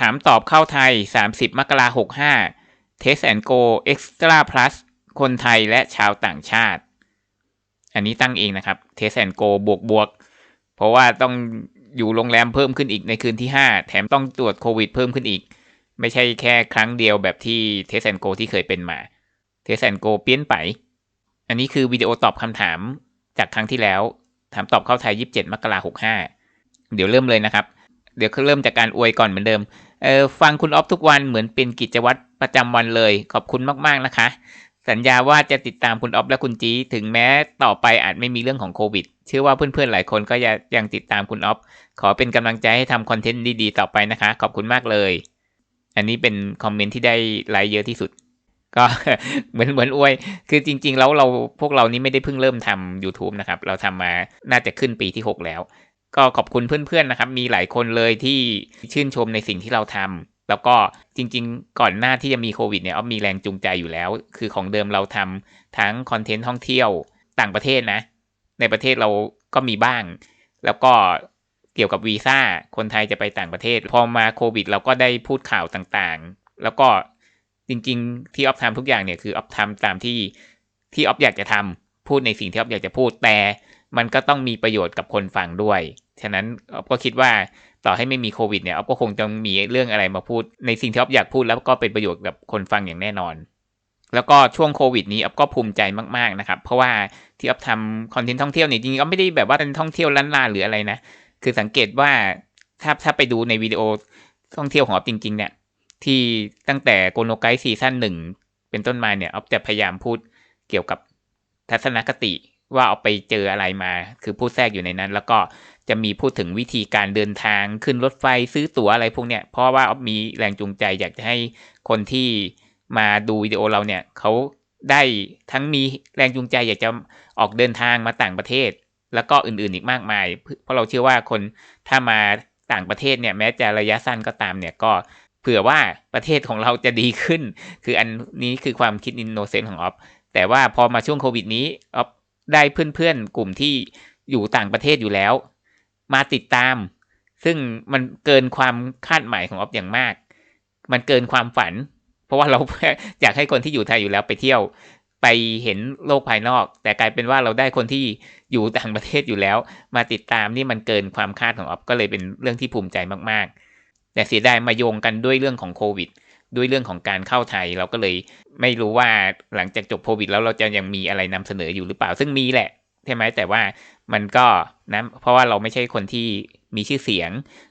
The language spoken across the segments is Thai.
ถามตอบเข้าไทย 30 มกราคม65 Test and Go Extra Plus คนไทยและชาวต่างชาติ อันนี้ตั้งเองนะครับ Test and Go บวกบวกเพราะว่าต้องอยู่โรงแรมเพิ่มขึ้นอีกในคืนที่ 5 แถมต้องตรวจโควิดเพิ่มขึ้นอีก ไม่ใช่แค่ครั้งเดียวแบบที่ Test and Go ที่เคยเป็นมา Test and Go เปลี่ยนไป อันนี้คือวิดีโอตอบคำถามจากครั้งที่แล้ว ถามตอบเข้าไทย 27 มกราคม65เดี๋ยวเริ่มเลยนะครับ เดี๋ยวเริ่มจากการอวยก่อนเหมือนเดิม เออฟังคุณออฟทุกวันเหมือนเป็นกิจวัตรประจำวันเลย ขอบคุณมากๆนะคะ สัญญาว่าจะติดตามคุณออฟและคุณจีถึงแม้ต่อไปอาจไม่มีเรื่องของโควิด เชื่อว่าเพื่อนๆหลายคนก็ยังติดตามคุณออฟขอเป็นกำลังใจให้ทำคอนเทนต์ดีๆต่อไปนะคะ ขอบคุณมากเลย อันนี้เป็นคอมเมนต์ที่ได้ไลค์เยอะที่สุด ก็เหมือนเหมือนอวย คือจริง ๆ แล้วเราพวกเรานี้ไม่ได้เพิ่งเริ่มทำ YouTube นะครับ เราทำมาน่าจะขึ้นปีที่ 6 แล้ว ก็ขอบคุณเพื่อนๆนะครับ มีหลายคนเลยที่ชื่นชมในสิ่งที่เราทำแล้วก็จริง ๆ ก่อนหน้าที่จะมีโควิดเนี่ยออฟมีแรงจูงใจอยู่แล้ว คือของเดิมเราทำทั้งคอนเทนต์ท่องเที่ยวต่างประเทศนะ ในประเทศเราก็มีบ้าง แล้วก็เกี่ยวกับวีซ่าคนไทยจะไปต่างประเทศ พอมาโควิด เราก็ได้พูดข่าวต่างๆ แล้วก็จริง ๆ ที่ออฟทำทุกอย่างเนี่ยคือออฟทำตามที่ที่ออฟอยากจะทำพูดในสิ่งที่ออฟอยากจะพูดแต่มันก็ต้องมีประโยชน์กับคนฟังด้วย ฉะนั้นออฟก็คิดว่าต่อให้ไม่มีโควิดเนี่ยออฟก็คงจะมีเรื่องอะไรมาพูด ในสิ่งที่ออฟอยากพูดแล้วก็เป็นประโยชน์กับคนฟังอย่างแน่นอน แล้วก็ช่วงโควิดนี้ออฟก็ภูมิใจมากๆนะครับ เพราะว่าที่ออฟทำคอนเทนต์ท่องเที่ยวเนี่ยจริงๆก็ไม่ได้แบบว่าเป็นท่องเที่ยวล้านลาหรืออะไรนะ คือสังเกตว่าถ้าถ้าไปดูในวิดีโอท่องเที่ยวของออฟจริง ๆ เนี่ยที่ตั้งแต่โกโนไกซีซั่นหนึ่งเป็นต้นมาเนี่ยออฟจะพยายามพูดเกี่ยวกับทัศนคติว่าเอาไปเจออะไรมา คือพูดแทรกอยู่ในนั้น แล้วก็ จะมีพูดถึงวิธีการเดินทางขึ้นรถไฟซื้อตั๋วอะไรพวกเนี้ยเพราะว่าออมีแรงจูงใจอยากจะให้คนที่มาดูวิดีโอเราเนี่ยเขาได้ทั้งมีแรงจูงใจอยากจะออกเดินทางมาต่างประเทศ แล้วก็อื่นๆอีกมากมาย เพราะเราเชื่อว่าคนถ้ามาต่างประเทศเนี่ยแม้จะระยะสั้นก็ตามเนี่ยก็เผื่อว่าประเทศของเราจะดีขึ้น คืออันนี้คือความคิดอินโนเซนต์ของออฟแต่ว่าพอมาช่วงโควิดนี้ออฟได้เพื่อนๆกลุ่มที่อยู่ต่างประเทศอยู่แล้ว มาติดตาม ซึ่งมันเกินความคาดหมายของออฟอย่างมาก มันเกินความฝัน เพราะว่าเราอยากให้คนที่อยู่ไทยอยู่แล้วไปเที่ยวไปเห็นโลกภายนอก แต่กลายเป็นว่าเราได้คนที่อยู่ต่างประเทศอยู่แล้ว มาติดตามนี่มันเกินความคาดของออฟก็เลยเป็นเรื่องที่ภูมิใจมากๆ แต่เสียดายมาโยงกันด้วยเรื่องของโควิด ด้วยเรื่องของการเข้าไทยเราก็เลยไม่รู้ว่าหลังจากจบโควิด แล้วเราจะยังมีอะไรนำเสนออยู่หรือเปล่า ซึ่งมีแหละใช่ไหมแต่ว่า มันก็นะเพราะว่าเราไม่ใช่คนที่มีชื่อเสียง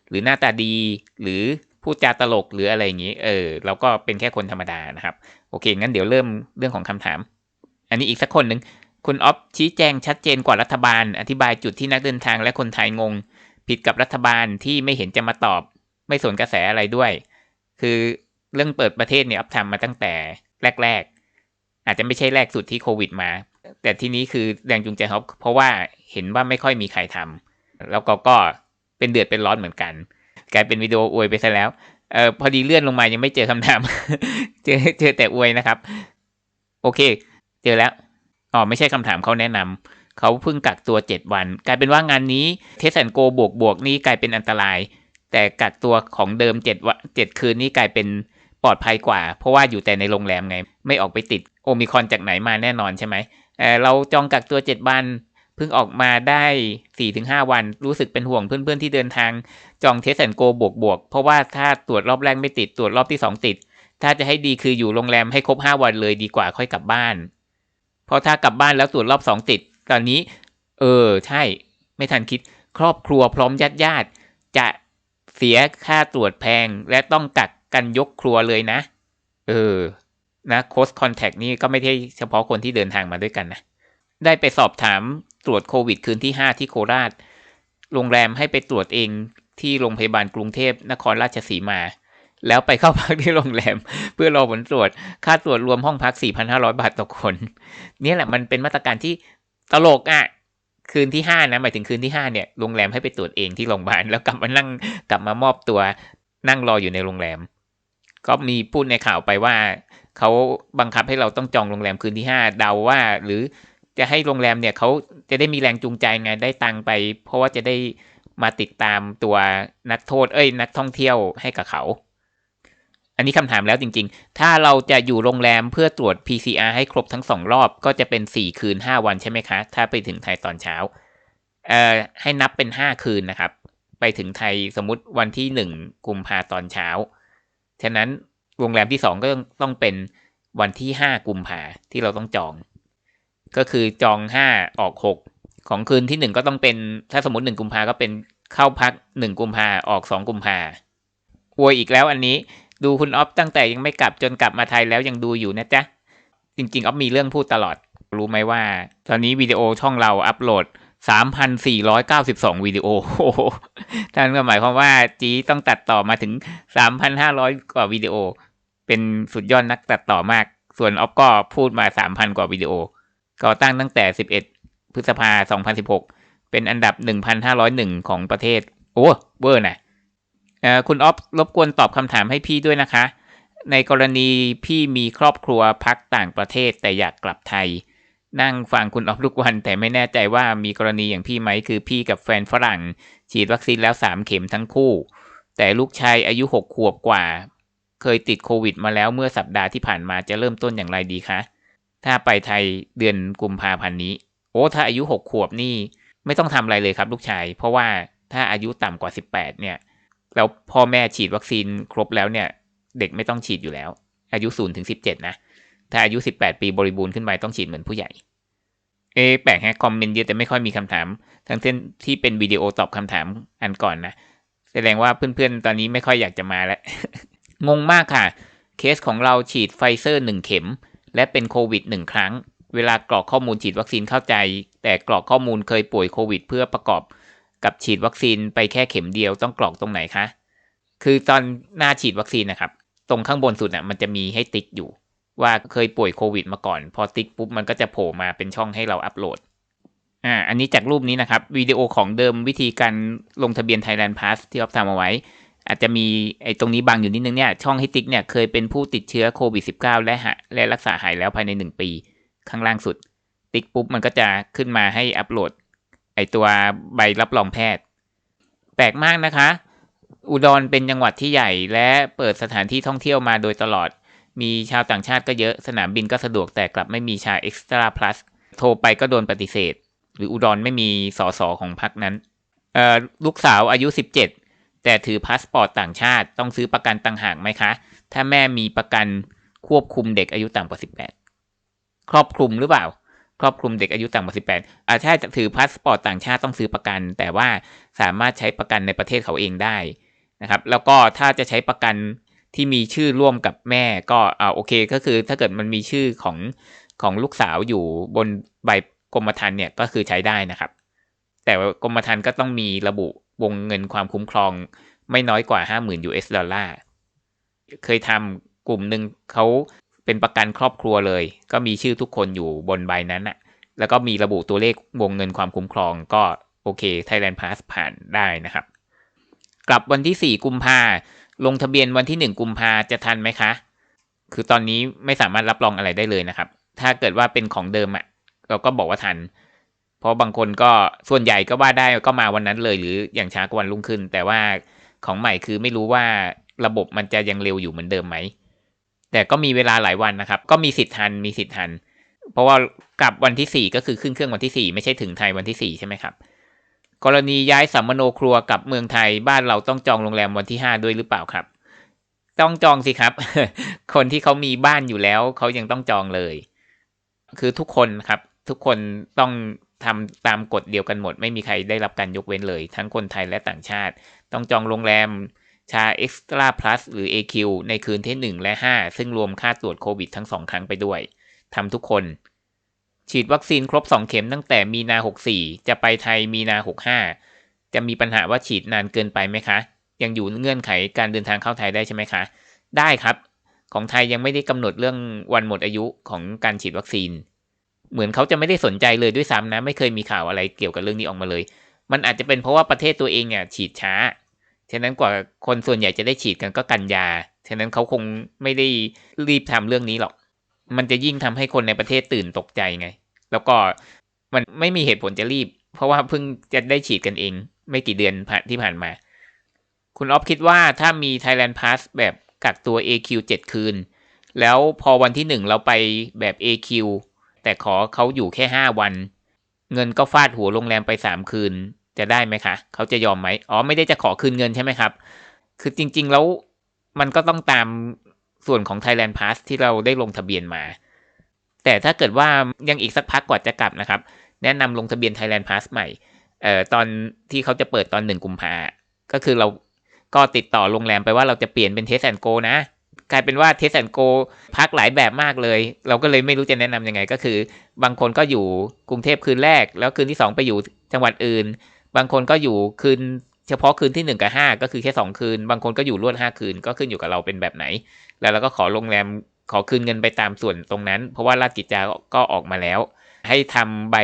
หรือหน้าตาดี หรือพูดจาตลกหรืออะไรอย่างนี้ เออ เราก็เป็นแค่คนธรรมดานะครับ โอเค งั้นเดี๋ยวเริ่มเรื่องของคำถาม อันนี้อีกสักคนหนึ่งคุณออฟชี้แจงชัดเจนกว่ารัฐบาล อธิบายจุดที่นักเดินทางและคนไทยงง ผิดกับรัฐบาลที่ไม่เห็นจะมาตอบ ไม่สนกระแสอะไรด้วย คือเรื่องเปิดประเทศเนี่ยออฟทำมาตั้งแต่แรก ๆ อาจจะไม่ใช่แรกสุดที่โควิดมา แต่ที่นี้คือแรงจูงใจเขาเพราะว่าเห็นว่าไม่ค่อยมีใครทำแล้วก็ก็เป็นเดือดเป็นร้อนเหมือนกัน กลายเป็นวิดีโออวยไปซะแล้วเออพอดีเลื่อนลงมายังไม่เจอคำถาม เจอเจอแต่อวยนะครับ โอเค เจอแล้วอ๋อไม่ใช่คำถามเขาแนะนำเขาเพิ่งกักตัวเจ็ดวัน กลายเป็นว่างานนี้เทสแอนโกบวกบวกนี้กลายเป็นอันตราย แต่กักตัวของเดิมเจ็ดวันเจ็ดคืนนี้กลายเป็นปลอดภัยกว่า เพราะว่าอยู่แต่ในโรงแรมไง ไม่ออกไปติดโอมิคอนจากไหนมาแน่นอนใช่ไหม เเราจองกักตัวเจ็ดวันเพิ่งออกมาได้สี่ถึงห้าวัน รู้สึกเป็นห่วงเพื่อนๆที่เดินทางจองเทสแอนโกบวกบวกเพราะว่าถ้าตรวจรอบแรกไม่ติดตรวจรอบที่สองติด ถ้าจะให้ดีคืออยู่โรงแรมให้ครบห้าวันเลยดีกว่าค่อยกลับบ้าน เพราะถ้ากลับบ้านแล้วตรวจรอบสองติด ตอนนี้ เออใช่ ไม่ทันคิดครอบครัวพร้อมญาติญาติจะเสียค่าตรวจแพงและต้องกักกันยกครัวเลยนะ เออ นะโค้ชคอนแทคนี่ก็ไม่ใช่เฉพาะคนที่เดินทางมาด้วยกันนะ ได้ไปสอบถามตรวจโควิดคืนที่ 5 ที่โคราช โรงแรมให้ไปตรวจเองที่โรงพยาบาลกรุงเทพนครราชสีมา แล้วไปเข้าพักที่โรงแรม เพื่อรอผลตรวจ ค่าตรวจรวมห้องพัก 4,500 บาทต่อคน นี่แหละมันเป็นมาตรการที่ตลกอะ่ะคืนที่ห้านะหมายถึงคืนที่ห้าเนี่ยโรงแรมให้ไปตรวจเองที่โรงพยาบาลแล้วกลับมานั่งกลับมามอบตัวนั่งรออยู่ในโรงแรม ก็มีพูดในข่าวไปว่า เขาบังคับให้เราต้องจองโรงแรมคืนที่ห้าเดาว่า หรือจะให้โรงแรมเนี่ยเขาจะได้มีแรงจูงใจไงได้ตังไป เพราะว่าจะได้มาติดตามตัวนักโทษเอ้ย นักท่องเที่ยวให้กับเขา อันนี้คำถามแล้วจริง ๆ ถ้าเราจะอยู่โรงแรมเพื่อตรวจ PCR ให้ครบทั้งสองรอบก็จะเป็นสี่คืนห้าวันใช่ไหมคะ ถ้าไปถึงไทยตอนเช้า เอ่อ ให้นับเป็นห้าคืนนะครับ ไปถึงไทยสมมติวันที่หนึ่งกุมภาตอนเช้า ฉะนั้น โรงแรมที่สองก็ต้องเป็นวันที่ห้ากุมภาที่เราต้องจอง ก็คือจองห้าออกหกของคืนที่หนึ่งก็ต้องเป็นถ้าสมมติหนึ่งกุมภาก็เป็นเข้าพักหนึ่งกุมภาออกสองกุมภาอวยอีกแล้วอันนี้ดูคุณออฟตั้งแต่ยังไม่กลับจนกลับมาไทยแล้วยังดูอยู่นะจ๊ะ จริงๆออฟมีเรื่องพูดตลอด รู้ไหมว่า ตอนนี้วิดีโอช่องเราอัปโหลด 3,492 วิดีโอโอ้โหท่านก็หมายความว่าจีต้องตัดต่อมาถึง 3,500 กว่าวิดีโอ เป็นสุดยอดนักตัดต่อมาก ส่วนออฟก็พูดมา 3,000 กว่าวิดีโอ ก่อตั้งตั้งแต่ 11 พฤษภา 2016 เป็นอันดับ 1,501 ของประเทศ โอ้เวอร์นะคุณออฟรบกวนตอบคำถามให้พี่ด้วยนะคะ ในกรณีพี่มีครอบครัวพักต่างประเทศแต่อยากกลับไทย นั่งฟังคุณออฟทุกวัน แต่ไม่แน่ใจว่ามีกรณีอย่างพี่ไหมคือพี่กับแฟนฝรั่ง ฉีดวัคซีนแล้วสามเข็มทั้งคู่ แต่ลูกชายอายุหกขวบกว่า เคยติดโควิดมาแล้วเมื่อสัปดาห์ที่ผ่านมาจะเริ่มต้นอย่างไรดีคะ ถ้าไปไทยเดือนกุมภาพันธ์นี้ โอ้ถ้าอายุหกขวบนี่ไม่ต้องทำอะไรเลยครับลูกชาย เพราะว่าถ้าอายุต่ำกว่าสิบแปดเนี่ยแล้วพ่อแม่ฉีดวัคซีนครบแล้วเนี่ย เด็กไม่ต้องฉีดอยู่แล้ว อายุศูนย์ถึงสิบเจ็ดนะ ถ้าอายุสิบแปดปีบริบูรณ์ขึ้นไปต้องฉีดเหมือนผู้ใหญ่ เอแปลกแฮะคอมเมนต์เยอะแต่ไม่ค่อยมีคำถาม ทั้งเส้นที่เป็นวิดีโอตอบคำถามอันก่อนนะแสดงว่าเพื่อนๆตอนนี้ไม่ค่อยอยากจะมาแล้ว งงมากค่ะ เคสของเราฉีดไฟเซอร์หนึ่งเข็ม และเป็นโควิดหนึ่งครั้ง เวลากรอกข้อมูลฉีดวัคซีนเข้าใจ แต่กรอกข้อมูลเคยป่วยโควิด เพื่อประกอบกับฉีดวัคซีนไปแค่เข็มเดียวต้องกรอกตรงไหนคะ คือตอนหน้าฉีดวัคซีนนะครับ ตรงข้างบนสุดน่ะมันจะมีให้ติ๊กอยู่ ว่าเคยป่วยโควิด มาก่อน พอติ๊กปุ๊บมันก็จะโผล่มาเป็นช่องให้เราอัปโหลดอ่าอันนี้จากรูปนี้นะครับวิดีโอของเดิมวิธีการลงทะเบียน Thailand Pass ที่เราทำเอาไว้ อาจจะมีไอ้ตรงนี้บางอยู่นิดนึงเนี่ยช่องให้ติ๊กเนี่ยเคยเป็นผู้ติดเชื้อโควิด -19 และหะและรักษาหายแล้วภายใน 1 ปี ข้างล่างสุด ติ๊กปุ๊บมันก็จะขึ้นมาให้อัปโหลด ไอ้ตัวใบรับรองแพทย์ แปลกมากนะคะ อุดรเป็นจังหวัดที่ใหญ่และเปิดสถานที่ท่องเที่ยวมาโดยตลอด มีชาวต่างชาติก็เยอะสนามบินก็สะดวกแต่กลับไม่มีชาเอ็กซ์ตร้าพลัสโทรไปก็โดนปฏิเสธ หรืออุดรไม่มีสอสอของพรรคนั้นเออลูกสาวอายุ 17 แต่ถือพาสปอร์ตต่างชาติต้องซื้อประกันต่างหากไหมคะ ถ้าแม่มีประกันควบคุมเด็กอายุต่ำกว่า 18 ครอบคลุมหรือเปล่า ครอบคลุมเด็กอายุต่ำกว่า 18 อาถ้าจะถือพาสปอร์ตต่างชาติต้องซื้อประกัน แต่ว่าสามารถใช้ประกันในประเทศเขาเองได้นะครับ แล้วก็ถ้าจะใช้ประกันที่มีชื่อร่วมกับแม่ก็อ่าโอเคก็คือถ้าเกิดมันมีชื่อของของลูกสาวอยู่บนใบกรมธรรม์เนี่ยก็คือใช้ได้นะครับ แต่กรมธรรม์ก็ต้องมีระบุ วงเงินความคุ้มครองไม่น้อยกว่า 50,000 US ดอลลาร์ เคยทำกลุ่มหนึ่งเขาเป็นประกันครอบครัวเลย ก็มีชื่อทุกคนอยู่บนใบนั้นอะแล้วก็มีระบุตัวเลขวงเงินความคุ้มครองก็โอเค Thailand Pass ผ่านได้นะครับ กลับวันที่สี่กุมภาลงทะเบียนวันที่หนึ่งกุมภาจะทันไหมคะ คือตอนนี้ไม่สามารถรับรองอะไรได้เลยนะครับ ถ้าเกิดว่าเป็นของเดิมอะเราก็บอกว่าทัน เพราะบางคนก็ส่วนใหญ่ก็ว่าได้ก็มาวันนั้นเลย หรืออย่างช้ากวันรุ่งขึ้น แต่ว่าของใหม่คือไม่รู้ว่าระบบมันจะยังเร็วอยู่เหมือนเดิมไหม แต่ก็มีเวลาหลายวันนะครับ ก็มีสิทธิ์ทันมีสิทธิ์ทัน เพราะว่ากลับวันที่สี่ก็คือขึ้นเครื่องวันที่สี่ไม่ใช่ถึงไทยวันที่สี่ใช่ไหมครับ กรณีย้ายสัมมโนครัวกับเมืองไทยบ้านเราต้องจองโรงแรมวันที่ห้าด้วยหรือเปล่าครับ ต้องจองสิครับ คนที่เขามีบ้านอยู่แล้วเขายังต้องจองเลย คือทุกคนครับ ทุกคนต้อง ทำตามกฎเดียวกันหมด ไม่มีใครได้รับการยกเว้นเลย ทั้งคนไทยและต่างชาติ ต้องจองโรงแรมชาเอ็กซ์ตร้าพลัสหรือ AQ ในคืนที่ 1 และ 5 ซึ่งรวมค่าตรวจโควิดทั้ง 2 ครั้งไปด้วยทำทุกคน ฉีดวัคซีนครบ 2 เข็มตั้งแต่มีนา 64 จะไปไทยมีนา 65 จะมีปัญหาว่าฉีดนานเกินไปไหมคะ ยังอยู่เงื่อนไขการเดินทางเข้าไทยได้ใช่ไหมคะ ได้ครับ ของไทยยังไม่ได้กำหนดเรื่องวันหมดอายุของการฉีดวัคซีน เหมือนเขาจะไม่ได้สนใจเลยด้วยซ้ำนะ ไม่เคยมีข่าวอะไรเกี่ยวกับเรื่องนี้ออกมาเลย มันอาจจะเป็นเพราะว่าประเทศตัวเองเนี่ยฉีดช้า ฉะนั้นกว่าคนส่วนใหญ่จะได้ฉีดกันก็กันยา ฉะนั้นเขาคงไม่ได้รีบทำเรื่องนี้หรอก มันจะยิ่งทำให้คนในประเทศตื่นตกใจไง แล้วก็มันไม่มีเหตุผลจะรีบ เพราะว่าเพิ่งจะได้ฉีดกันเอง ไม่กี่เดือนผ่านที่ผ่านมา คุณออฟคิดว่าถ้ามี Thailand Pass แบบกักตัว AQ 7 คืน แล้วพอวันที่หนึ่งเราไปแบบ AQ แต่ขอเขาอยู่แค่5วัน เงินก็ฟาดหัวโรงแรมไป3คืน จะได้ไหมคะ เขาจะยอมไหมอ๋อไม่ได้จะขอคืนเงินใช่ไหมครับ คือจริง ๆ แล้วมันก็ต้องตามส่วนของ Thailand Pass ที่เราได้ลงทะเบียนมา แต่ถ้าเกิดว่ายังอีกสักพักกว่าจะกลับนะครับ แนะนำลงทะเบียน Thailand Pass ใหม่เอ่อตอนที่เขาจะเปิดตอนหนึ่งกุมภาก็คือเราก็ติดต่อโรงแรมไปว่าเราจะเปลี่ยนเป็นเทสแอนโกนะ กลายเป็นว่าเทสแอนโกพักหลายแบบมากเลย เราก็เลยไม่รู้จะแนะนํำยังไงก็คือ บางคนก็อยู่กรุงเทพคืนแรก แล้วคืนที่สองไปอยู่จังหวัดอื่น บางคนก็อยู่คืนเฉพาะคืนที่หนึ่งกับห้าก็คือแค่สองคืน บางคนก็อยู่รวดห้าคืนก็ขึ้นอยู่กับเราเป็นแบบไหน แล้วเราก็ขอโรงแรมขอคืนเงินไปตามส่วนตรงนั้น เพราะว่าราชกิจจาก็ออกมาแล้ว ให้ทำใบ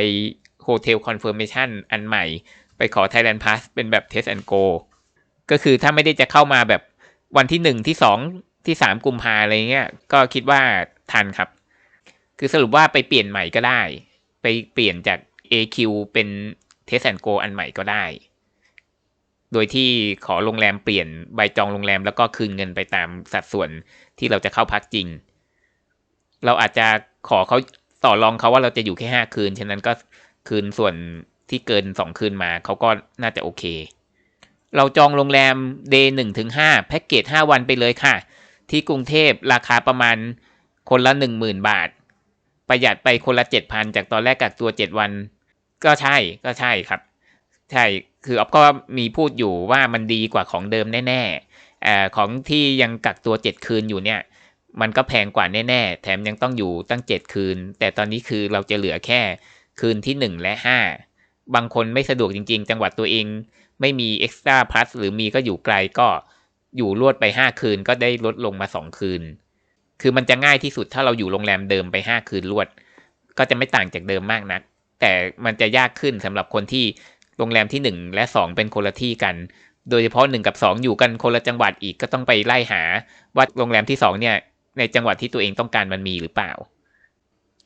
โฮเทลคอนเฟิร์มชันอันใหม่ ไปขอ Thailand Pass เป็นแบบ Test and Go ก็คือถ้าไม่ได้จะเข้ามาแบบวันที่หนึ่งที่สอง ที่สามกุมภาอะไรเงี้ยก็คิดว่าทันครับ คือสรุปว่าไปเปลี่ยนใหม่ก็ได้ ไปเปลี่ยนจาก AQ เป็น Test and Go อันใหม่ก็ได้ โดยที่ขอโรงแรมเปลี่ยนใบจองโรงแรมแล้วก็คืนเงินไปตามสัดส่วนที่เราจะเข้าพักจริง เราอาจจะขอเขาต่อรองเขาว่าเราจะอยู่แค่ห้าคืน ฉะนั้นก็คืนส่วนที่เกินสองคืนมาเขาก็น่าจะโอเค เราจองโรงแรมเดย์หนึ่งถึงห้าแพ็กเกจห้าวันไปเลยค่ะ ที่กรุงเทพราคาประมาณคนละหนึ่งหมื่นบาท ประหยัดไปคนละเจ็ดพันจากตอนแรกกักตัวเจ็ดวัน ก็ใช่ก็ใช่ครับ ใช่ คือออฟก็มีพูดอยู่ว่ามันดีกว่าของเดิมแน่ๆอของที่ยังกักตัวเจ็ดคืนอยู่เนี่ย มันก็แพงกว่าแน่ๆ แถมยังต้องอยู่ตั้งเจ็ดคืน แต่ตอนนี้คือเราจะเหลือแค่คืนที่หนึ่งและห้าบางคนไม่สะดวกจริง ๆ จังหวัดตัวเอง ไม่มีเอ็กซ์ตร้าพลัสหรือมีก็อยู่ไกลก็ อยู่รวดไปห้าคืนก็ได้ลดลงมาสองคืน คือมันจะง่ายที่สุดถ้าเราอยู่โรงแรมเดิมไปห้าคืนรวด ก็จะไม่ต่างจากเดิมมากนัก แต่มันจะยากขึ้นสำหรับคนที่โรงแรมที่หนึ่งและสองเป็นคนละที่กัน โดยเฉพาะหนึ่งกับสองอยู่กันคนละจังหวัดอีกก็ต้องไปไล่หาว่าโรงแรมที่สองเนี่ยในจังหวัดที่ตัวเองต้องการมันมีหรือเปล่า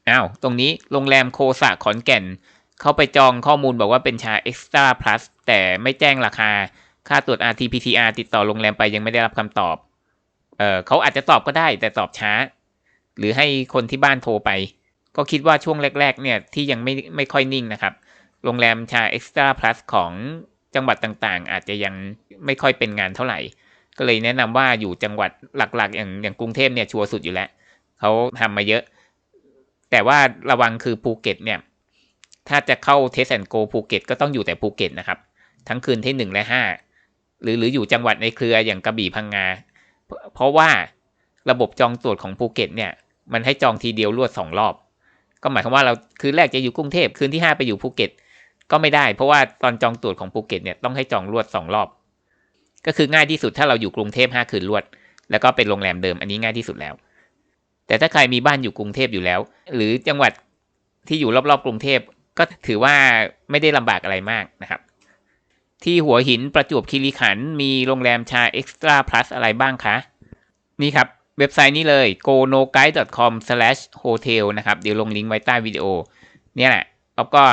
อ้าวตรงนี้โรงแรมโคสะขอนแก่น เข้าไปจองข้อมูลบอกว่าเป็นชา Extra Plus แต่ไม่แจ้งราคา ค่าตรวจ RT-PCR ติดต่อโรงแรมไปยังไม่ได้รับคำตอบ เออเขาอาจจะตอบก็ได้แต่ตอบช้า หรือให้คนที่บ้านโทรไป ก็คิดว่าช่วงแรก ๆ เนี่ยที่ยังไม่ไม่ค่อยนิ่งนะครับ โรงแรมชา Extra Plus ของจังหวัดต่างๆ อาจจะยังไม่ค่อยเป็นงานเท่าไหร่ ก็เลยแนะนำว่าอยู่จังหวัดหลักๆ อย่างอย่างกรุงเทพเนี่ยชัวร์สุดอยู่แล้วเขาทำมาเยอะ แต่ว่าระวังคือภูเก็ตเนี่ยถ้าจะเข้าเทสแอนโกภูเก็ตก็ต้องอยู่แต่ภูเก็ตนะครับ ทั้งคืนที่หนึ่งและห้า หรือหรืออยู่จังหวัดในเครืออย่างกระบี่พังงา เพราะว่าระบบจองตรวจของภูเก็ตเนี่ย มันให้จองทีเดียวรวดสองรอบ ก็หมายความว่าเราคืนแรกจะอยู่กรุงเทพคืนที่ห้าไปอยู่ภูเก็ต ก็ไม่ได้ เพราะว่าตอนจองตรวจของภูเก็ตเนี่ยต้องให้จองรวดสองรอบ ก็คือง่ายที่สุดถ้าเราอยู่กรุงเทพห้าคืนรวด แล้วก็เป็นโรงแรมเดิมอันนี้ง่ายที่สุดแล้ว แต่ถ้าใครมีบ้านอยู่กรุงเทพอยู่แล้ว หรือจังหวัดที่อยู่รอบๆกรุงเทพก็ถือว่าไม่ได้ลำบากอะไรมากนะครับ ที่หัวหินประจวบคีรีขันธ์มีโรงแรมชา Extra Plus อะไรบ้างคะ นี่ครับ เว็บไซต์นี้เลย gonoguide.com/hotel นะครับ เดี๋ยวลงลิงก์ไว้ใต้วิดีโอ เนี่ยแหละเราก็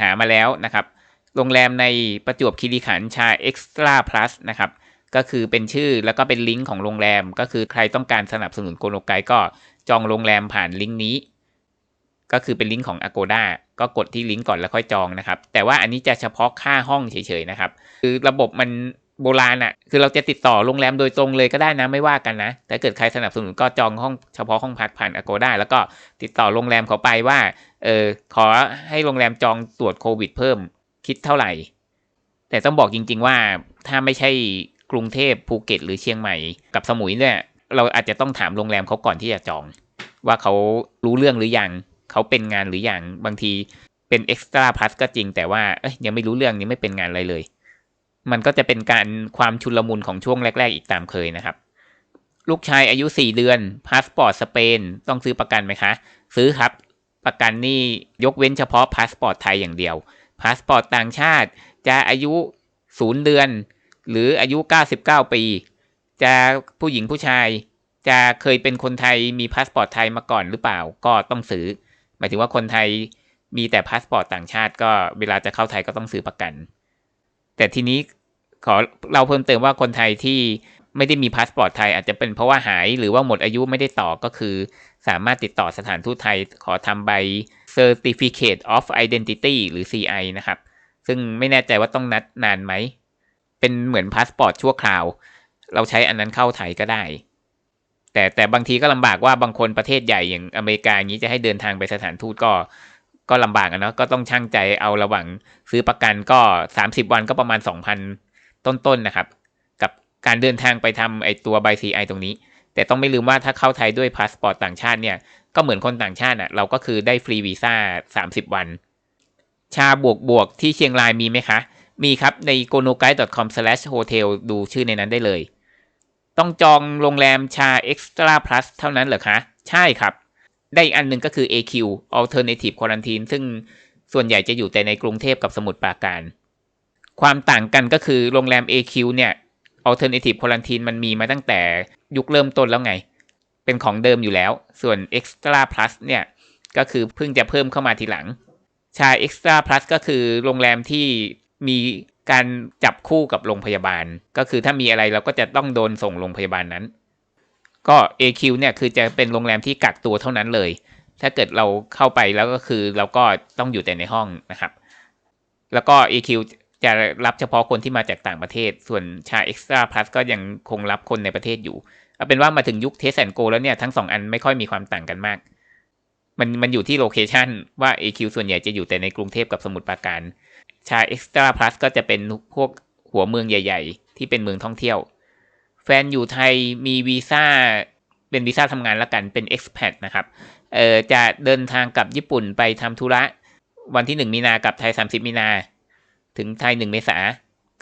หามาแล้วนะครับ โรงแรมในประจวบคีรีขันธ์ชา Extra Plus นะครับ ก็คือเป็นชื่อแล้วก็เป็นลิงก์ของโรงแรม ก็คือใครต้องการสนับสนุนโกโนไกก็จองโรงแรมผ่านลิงก์นี้ ก็คือเป็นลิงก์ของ Agoda ก็กดที่ลิงก์ก่อนแล้วค่อยจองนะครับ แต่ว่าอันนี้จะเฉพาะค่าห้องเฉยๆนะครับ คือระบบมันโบราณอะ่ะคือเราจะติดต่อโรงแรมโดยตรงเลยก็ได้นะไม่ว่ากันนะแต่เกิดใครสนับสนุนก็จองห้องเฉพาะห้องพักผ่าน Agoda แล้วก็ติดต่อโรงแรมเขาไปว่าเออขอให้โรงแรมจองตรวจโควิด เพิ่มคิดเท่าไหร่ แต่ต้องบอกจริง ๆว่าถ้าไม่ใช่กรุงเทพภูเก็ต หรือเชียงใหม่กับสมุยเนี่ยเราอาจจะต้องถามโรงแรมเขาก่อนที่จะจอง ว่าเขารู้เรื่องหรือยัง เขาเป็นงานหรืออย่างบางทีเป็นเอ็กซ์ตร้าพลัสก็จริงแต่ว่าเอ้ยยังไม่รู้เรื่องยังไม่เป็นงานอะไรเลย มันก็จะเป็นการความชุลมุนของช่วงแรก ๆ อีกตามเคยนะครับ ลูกชายอายุสี่เดือนพาสปอร์ตสเปนต้องซื้อประกันไหมคะ ซื้อครับ ประกันนี่ยกเว้นเฉพาะพาสปอร์ตไทยอย่างเดียวพาสปอร์ตต่างชาติจะอายุศูนย์เดือน หรืออายุเก้าสิบเก้าปี จะผู้หญิงผู้ชายจะเคยเป็นคนไทยมีพาสปอร์ตไทยมาก่อนหรือเปล่าก็ต้องซื้อ หมายถึงว่าคนไทยมีแต่พาสปอร์ตต่างชาติ ก็เวลาจะเข้าไทยก็ต้องซื้อประกัน แต่ทีนี้ขอเราเพิ่มเติมว่าคนไทยที่ไม่ได้มีพาสปอร์ตไทยอาจจะเป็นเพราะว่าหายหรือว่าหมดอายุไม่ได้ต่อก็คือ สามารถติดต่อสถานทูตไทยขอทำใบ Certificate of Identity หรือ CI นะครับ ซึ่งไม่แน่ใจว่าต้องนัดนานไหม เป็นเหมือนพาสปอร์ตชั่วคราว เราใช้อันนั้นเข้าไทยก็ได้ แต่แต่บางทีก็ลำบากว่าบางคนประเทศใหญ่อย่างอเมริกาอย่างนี้จะให้เดินทางไปสถานทูตก็ก็ลำบากนะก็ต้องช่างใจเอาระหว่างซื้อประกันก็ 30 วันก็ประมาณ 2,000 ต้นๆนนะครับ กับการเดินทางไปทำไอตัวใบ CI ตรงนี้ แต่ต้องไม่ลืมว่าถ้าเข้าไทยด้วยพาสปอร์ตต่างชาติเนี่ยก็เหมือนคนต่างชาติอะเราก็คือได้ฟรีวีซ่า 30 วัน ชาบวกบวกที่เชียงรายมีไหมคะ มีครับใน g o n o g u i d e c o m h o t e l ดูชื่อในนั้นได้เลย ต้องจองโรงแรมชา Extra Plus เท่านั้นเหรอคะ ใช่ครับ ได้อันหนึ่งก็คือ AQ Alternative Quarantine ซึ่งส่วนใหญ่จะอยู่แต่ในกรุงเทพกับสมุทรปราการ ความต่างกันก็คือโรงแรม AQ เนี่ย Alternative Quarantine มันมีมาตั้งแต่ยุคเริ่มต้นแล้วไง เป็นของเดิมอยู่แล้ว ส่วน Extra Plus เนี่ย ก็คือเพิ่งจะเพิ่มเข้ามาทีหลัง ชา Extra Plus ก็คือโรงแรมที่มี การจับคู่กับโรงพยาบาล ก็คือถ้ามีอะไรเราก็จะต้องโดนส่งโรงพยาบาลนั้น ก็ AQ เนี่ยคือจะเป็นโรงแรมที่กักตัวเท่านั้นเลย ถ้าเกิดเราเข้าไปแล้วก็คือเราก็ต้องอยู่แต่ในห้องนะครับ แล้วก็ AQ จะรับเฉพาะคนที่มาจากต่างประเทศ ส่วนชา Extra Plus ก็ยังคงรับคนในประเทศอยู่เอาเป็นว่ามาถึงยุคเทสแอนโกแล้วเนี่ยทั้งสองอันไม่ค่อยมีความต่างกันมาก มันมันอยู่ที่โลเคชันว่า AQ ส่วนใหญ่จะอยู่แต่ในกรุงเทพกับสมุทรปราการ ชา Extra Plus ก็จะเป็นพวกหัวเมืองใหญ่ ๆ ที่เป็นเมืองท่องเที่ยว แฟนอยู่ไทยมีวีซ่าเป็นวีซ่าทำงานแล้วกันเป็น expat นะครับเอ่อจะเดินทางกลับญี่ปุ่นไปทำธุระ วันที่หนึ่งมีนากับไทย 30 มีนา ถึงไทยหนึ่งเมษา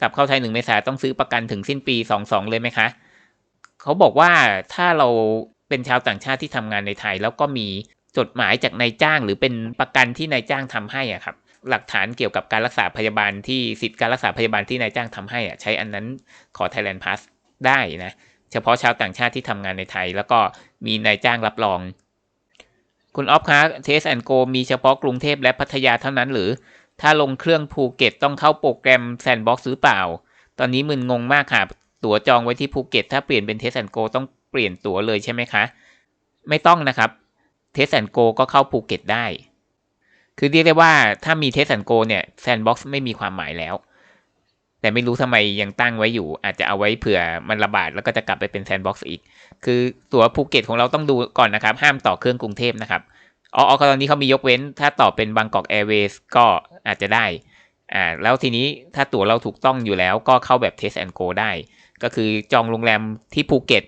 กลับเข้าไทยหนึ่งเมษาต้องซื้อประกันถึงสิ้นปีสองสองเลยไหมคะ เขาบอกว่าถ้าเราเป็นชาวต่างชาติที่ทำงานในไทย แล้วก็มีจดหมายจากนายจ้าง หรือเป็นประกันที่นายจ้างทำให้อะครับ หลักฐานเกี่ยวกับการรักษาพยาบาลที่สิทธิการรักษาพยาบาลที่นายจ้างทำให้อะใช้อันนั้นขอ Thailand Pass ได้นะ เฉพาะชาวต่างชาติที่ทำงานในไทย แล้วก็มีนายจ้างรับรอง คุณออฟคะเทสแอนโกมีเฉพาะกรุงเทพและพัทยาเท่านั้นหรือ ถ้าลงเครื่องภูเก็ตต้องเข้าโปรแกรมแซนบ็อกซ์หรือเปล่า ตอนนี้มึนงงมากค่ะ ตั๋วจองไว้ที่ภูเก็ต ถ้าเปลี่ยนเป็นเทสแอนโกต้องเปลี่ยนตั๋วเลยใช่ไหมคะ ไม่ต้องนะครับเทสแอนโกก็เข้าภูเก็ตได้ คือเรียกได้ว่าถ้ามีเทสแอนโกเนี่ยแซนบ็อกซ์ไม่มีความหมายแล้ว แต่ไม่รู้ทำไมยังตั้งไว้อยู่ อาจจะเอาไว้เผื่อมันระบาดแล้วก็จะกลับไปเป็นแซนบ็อกซ์อีก คือตั๋วภูเก็ตของเราต้องดูก่อนนะครับ ห้ามต่อเครื่องกรุงเทพนะครับอ๋อตอนนี้เขามียกเว้น ถ้าต่อเป็นบางกอกแอร์เวย์ก็อาจจะได้อ่าแล้วทีนี้ถ้าตั๋วเราถูกต้องอยู่แล้วก็เข้าแบบ Test and Go ได้ ก็คือจองโรงแรมที่ภูเก็ต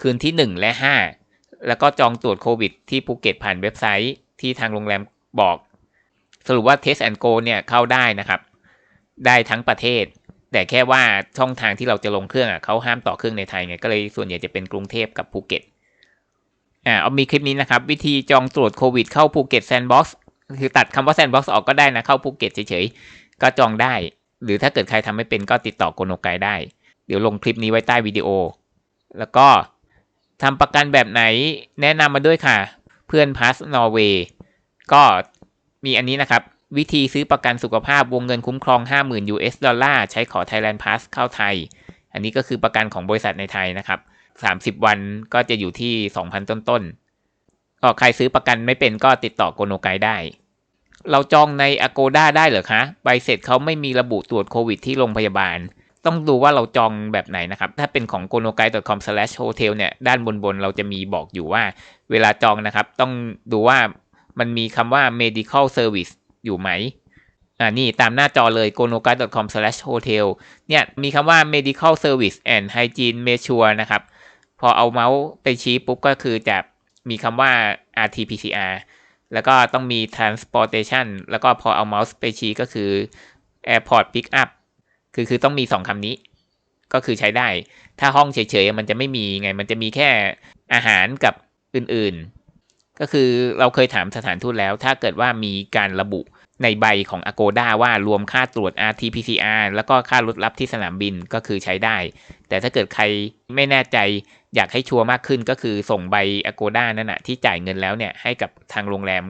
คืนที่ 1 และ 5 แล้วก็จองตรวจโควิดที่ภูเก็ตผ่านเว็บไซต์ที่ทางโรงแรมบอก สรุปว่า Test and Go เนี่ยเข้าได้นะครับ ได้ทั้งประเทศ แต่แค่ว่าช่องทางที่เราจะลงเครื่องอะเขาห้ามต่อเครื่องในไทยไงก็เลยส่วนใหญ่จะเป็นกรุงเทพกับภูเก็ตอ่าเอามีคลิปนี้นะครับ วิธีจองตรวจโควิดเข้าภูเก็ตแซนด์บ็อกซ์คือตัดคำว่าแซนด์บ็อกซ์ออกก็ได้นะเข้าภูเก็ตเฉยๆ ก็จองได้ หรือถ้าเกิดใครทำไม่เป็นก็ติดต่อโกโนไกได้ เดี๋ยวลงคลิปนี้ไว้ใต้วิดีโอ แล้วก็ทำประกันแบบไหนแนะนำมาด้วยค่ะ เพื่อนพาสนอร์เวย์ก็ มีอันนี้นะครับ วิธีซื้อประกันสุขภาพวงเงินคุ้มครอง 50,000 US ดอลลาร์ใช้ขอ Thailand Pass เข้าไทย อันนี้ก็คือประกันของบริษัทในไทยนะครับ 30 วันก็จะอยู่ที่ 2,000 ต้นๆก็ใครซื้อประกันไม่เป็นก็ติดต่อโกโนไกได้ เราจองใน Agoda ได้เหรอคะ ใบเสร็จเขาไม่มีระบุตรวจโควิดที่โรงพยาบาล ต้องดูว่าเราจองแบบไหนนะครับ ถ้าเป็นของ g o n o g a i c o m h o t e l เนี่ย ด้านบนๆ เราจะมีบอกอยู่ว่า เวลาจองนะครับ ต้องดูว่า มันมีคำว่า medical service อยู่ไหมอ่านี่ตามหน้าจอเลย g o n o g a i c o m h o t e l เนี่ยมีคำว่า medical service and hygiene measure นะครับ พอเอาเมาส์ไปชี้ปุ๊บก็คือจะมีคำว่า RT-PCR แล้วก็ต้องมี transportation แล้วก็พอเอาเมาส์ไปชี้ก็คือ airport pick up คือคือต้องมีสองคำนี้ ก็คือใช้ได้ ถ้าห้องเฉยๆ มันจะไม่มีไง มันจะมีแค่อาหารกับอื่นๆ ก็คือเราเคยถามสถานทูตแล้ว ถ้าเกิดว่ามีการระบุในใบของ Agoda ว่ารวมค่าตรวจ RT-PCR แล้วก็ค่ารถรับที่สนามบินก็คือใช้ได้ แต่ถ้าเกิดใครไม่แน่ใจอยากให้ชัวร์มากขึ้นก็คือส่งใบ Agoda นั่นนะที่จ่ายเงินแล้วเนี่ยให้กับทางโรงแรม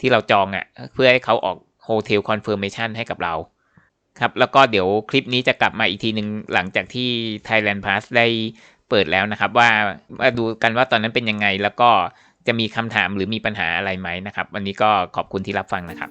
ที่เราจองอะ่ะ เพื่อให้เขาออก Hotel Confirmation ให้กับเราครับ แล้วก็เดี๋ยวคลิปนี้จะกลับมาอีกทีหนึ่งหลังจากที่ Thailand Pass ได้เปิดแล้วนะครับ ว่ามาดูกันว่าตอนนั้นเป็นยังไงแล้วก็ จะมีคำถามหรือมีปัญหาอะไรไหมนะครับ วันนี้ก็ขอบคุณที่รับฟังนะครับ